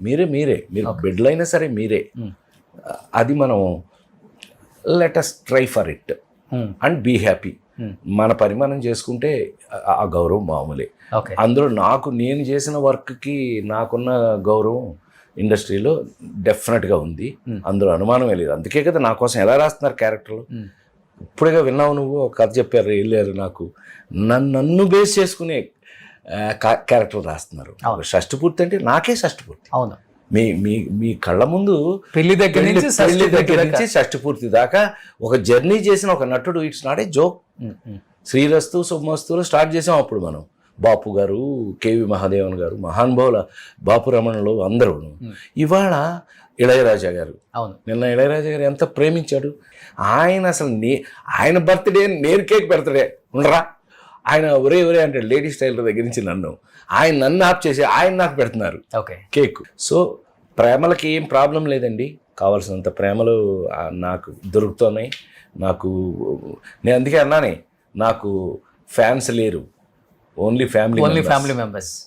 మీరే మీరే. మీరు బెడ్లో అయినా సరే మీరే. అది మనం let us try for it. And be happy. మన పని మనం చేసుకుంటే ఆ- గౌరవం మామూలే. అందులో నాకు నేను చేసిన వర్క్కి నాకున్న గౌరవం ఇండస్ట్రీలో డెఫినెట్గా ఉంది. అందులో అనుమానమే లేదు. అందుకే కదా నా కోసం ఎలా రాస్తున్నారు క్యారెక్టర్లు. ఇప్పుడుగా విన్నావు నువ్వు కథ చెప్పారు వెళ్ళారు నాకు. నన్ను నన్ను బేస్ చేసుకునే క్యారెక్టర్ రాస్తున్నారు. షష్టి పూర్తి అంటే నాకే షష్టి పూర్తి అవును. మీ మీ మీ కళ్ళ ముందు పెళ్ళి దగ్గర నుంచి పెళ్ళి దగ్గర. నుంచి షష్టి పూర్తి దాకా ఒక జర్నీ చేసిన ఒక నటుడు ఇట్స్ నాట్ ఏ జోక్. శ్రీరస్తు శుభమస్తులు స్టార్ట్ చేసాం అప్పుడు మనం. బాపు గారు కేవి మహాదేవన్ గారు మహానుభావుల బాపు రమణలు అందరూ ఇవాళ ఇళయరాజా గారు. అవును. నిన్న ఇళయరాజా గారు ఎంత ప్రేమించాడు? ఆయన అసలు నే ఆయన బర్త్డే నేను కేక్ పెడతాడే. ఉండరా? ఆయన ఒరే ఒరే అంటే లేడీ స్టైల్ దగ్గర నుంచి నన్ను. ఆయన నన్ను ఆప్ చేసి ఆయన నాకు పెడుతున్నారు. ఓకే. కేక్. సో ప్రేమలకి ఏం ప్రాబ్లం లేదండి. కావాల్సినంత ప్రేమలు నాకు దొరుకుతున్నాయి. నాకు నేను అందుకే అన్నానే నాకు ఫ్యాన్స్ లేరు. Only family only family members